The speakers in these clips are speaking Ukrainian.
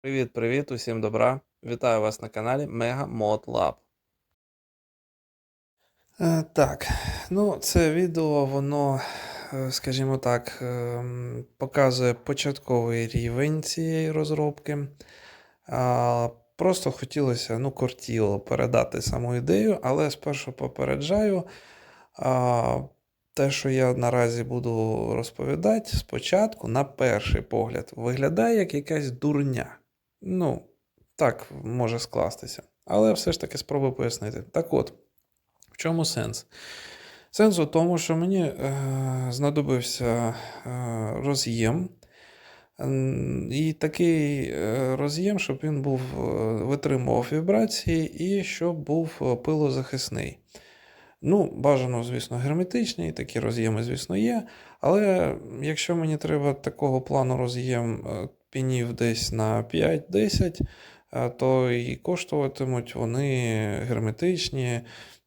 Привіт-привіт, усім добра. Вітаю вас на каналі Mega Mod Lab. Е, так, ну це відео, воно, е, скажімо так, ем, показує початковий рівень цієї розробки. Просто хотілося, ну, кортіло передати саму ідею, але спершу попереджаю. Те, що я наразі буду розповідати, спочатку, на перший погляд, виглядає як якась дурня. Ну, так може скластися. Але все ж таки спробую пояснити. Так от, в чому сенс? Сенс у тому, що мені е, знадобився е, роз'єм. І такий е, роз'єм, щоб він був, е, витримував вібрації і щоб був е, пилозахисний. Ну, бажано, звісно, герметичний, такі роз'єми, звісно, є. Але якщо мені треба такого плану роз'єм пінів десь на 5-10, е, то і коштуватимуть вони герметичні.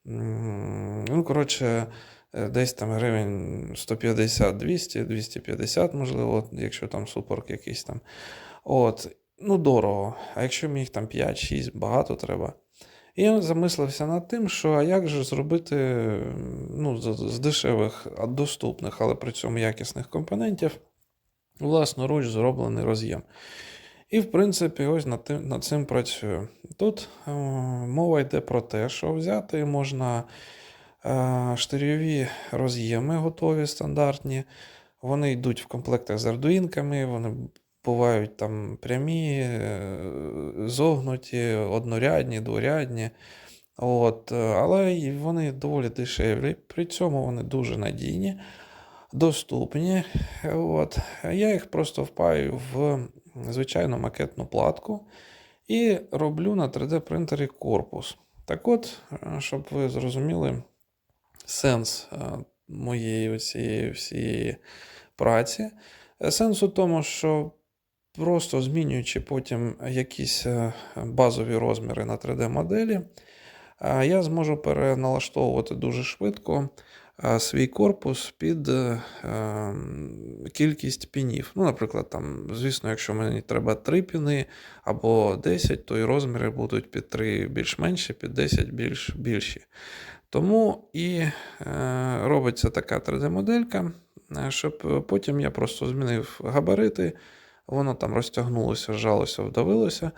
Ну, коротше, е, десь там гривень 150, 200, 250, можливо, якщо там супорк якийсь там. От, ну, дорого. А якщо їх там 5-6, багато треба. І я замислився над тим, що а як же зробити ну, з дешевих, доступних, але при цьому якісних компонентів власноруч зроблений роз'єм. І, в принципі, ось над, тим, над цим працюю. Тут е, мова йде про те, що взяти можна е, штирьові роз'єми готові, стандартні. Вони йдуть в комплектах з ардуїнками, вони бувають там прямі, е, зогнуті, однорядні, дворядні. От, е, але вони доволі дешеві, при цьому вони дуже надійні, доступні. От. Я їх просто впаю в звичайну макетну платку і роблю на 3D принтері корпус. Так от, щоб ви зрозуміли сенс е, моєї цієї всієї праці. Е, Сенс у тому, що просто змінюючи потім якісь е, базові розміри на 3D-моделі, е, я зможу переналаштовувати дуже швидко свій корпус під е, ем, кількість пінів. Ну, наприклад, там, звісно, якщо мені треба 3 піни або 10, то і розміри будуть під 3 більш менші, під 10 більш більші. Тому і е, робиться така 3D-моделька, е, щоб потім я просто змінив габарити, воно там розтягнулося, зжалося, вдавилося,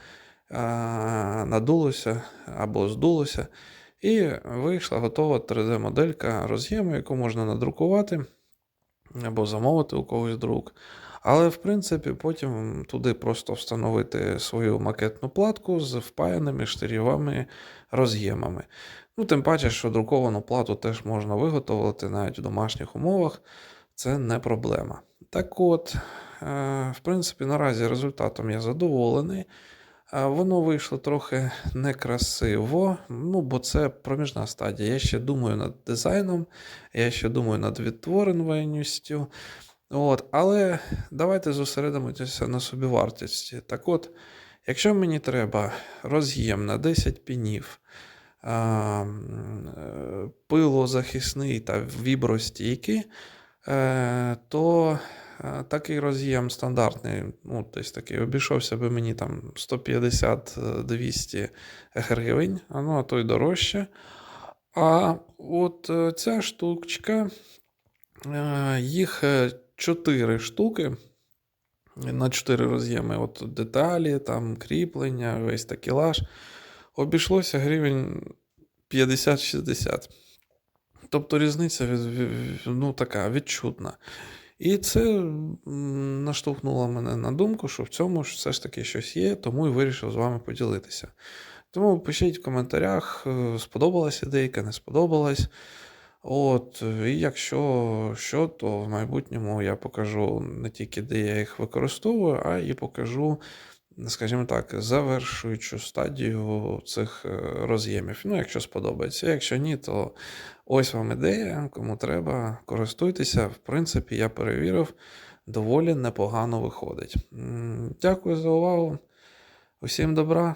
надулося або здулося. І вийшла готова 3D-моделька роз'єму, яку можна надрукувати або замовити у когось друк. Але, в принципі, потім туди просто встановити свою макетну платку з впаяними штирьовими роз'ємами. Ну, тим паче, що друковану плату теж можна виготовити навіть в домашніх умовах, це не проблема. Так от, е, в принципі, наразі результатом я задоволений. Воно вийшло трохи некрасиво, ну, бо це проміжна стадія. Я ще думаю над дизайном, я ще думаю над відтвореністю. От, але давайте зосередимося на собівартості. Так от, якщо мені треба роз'єм на 10 пінів, е, пилозахисний та вібростійкий, е, то такий роз'єм стандартний, ну, десь такий, обійшовся би мені там 150-200 гривень, а ну, а то й дорожче. А от е, ця штучка, е, їх 4 штуки на 4 роз'єми. От деталі, там кріплення, весь такелаж. Обійшлося гривень 50-60. Тобто різниця ну, така відчутна. І це наштовхнуло мене на думку, що в цьому ж все ж таки щось є, тому і вирішив з вами поділитися. Тому пишіть в коментарях, е, сподобалась ідейка, не сподобалась. От, і якщо що, то в майбутньому я покажу не тільки, де я їх використовую, а і покажу, скажімо так, завершуючу стадію цих е, роз'ємів. Ну, якщо сподобається. Якщо ні, то ось вам ідея, кому треба, користуйтеся. В принципі, я перевірив, доволі непогано виходить. Дякую за увагу. Усім добра.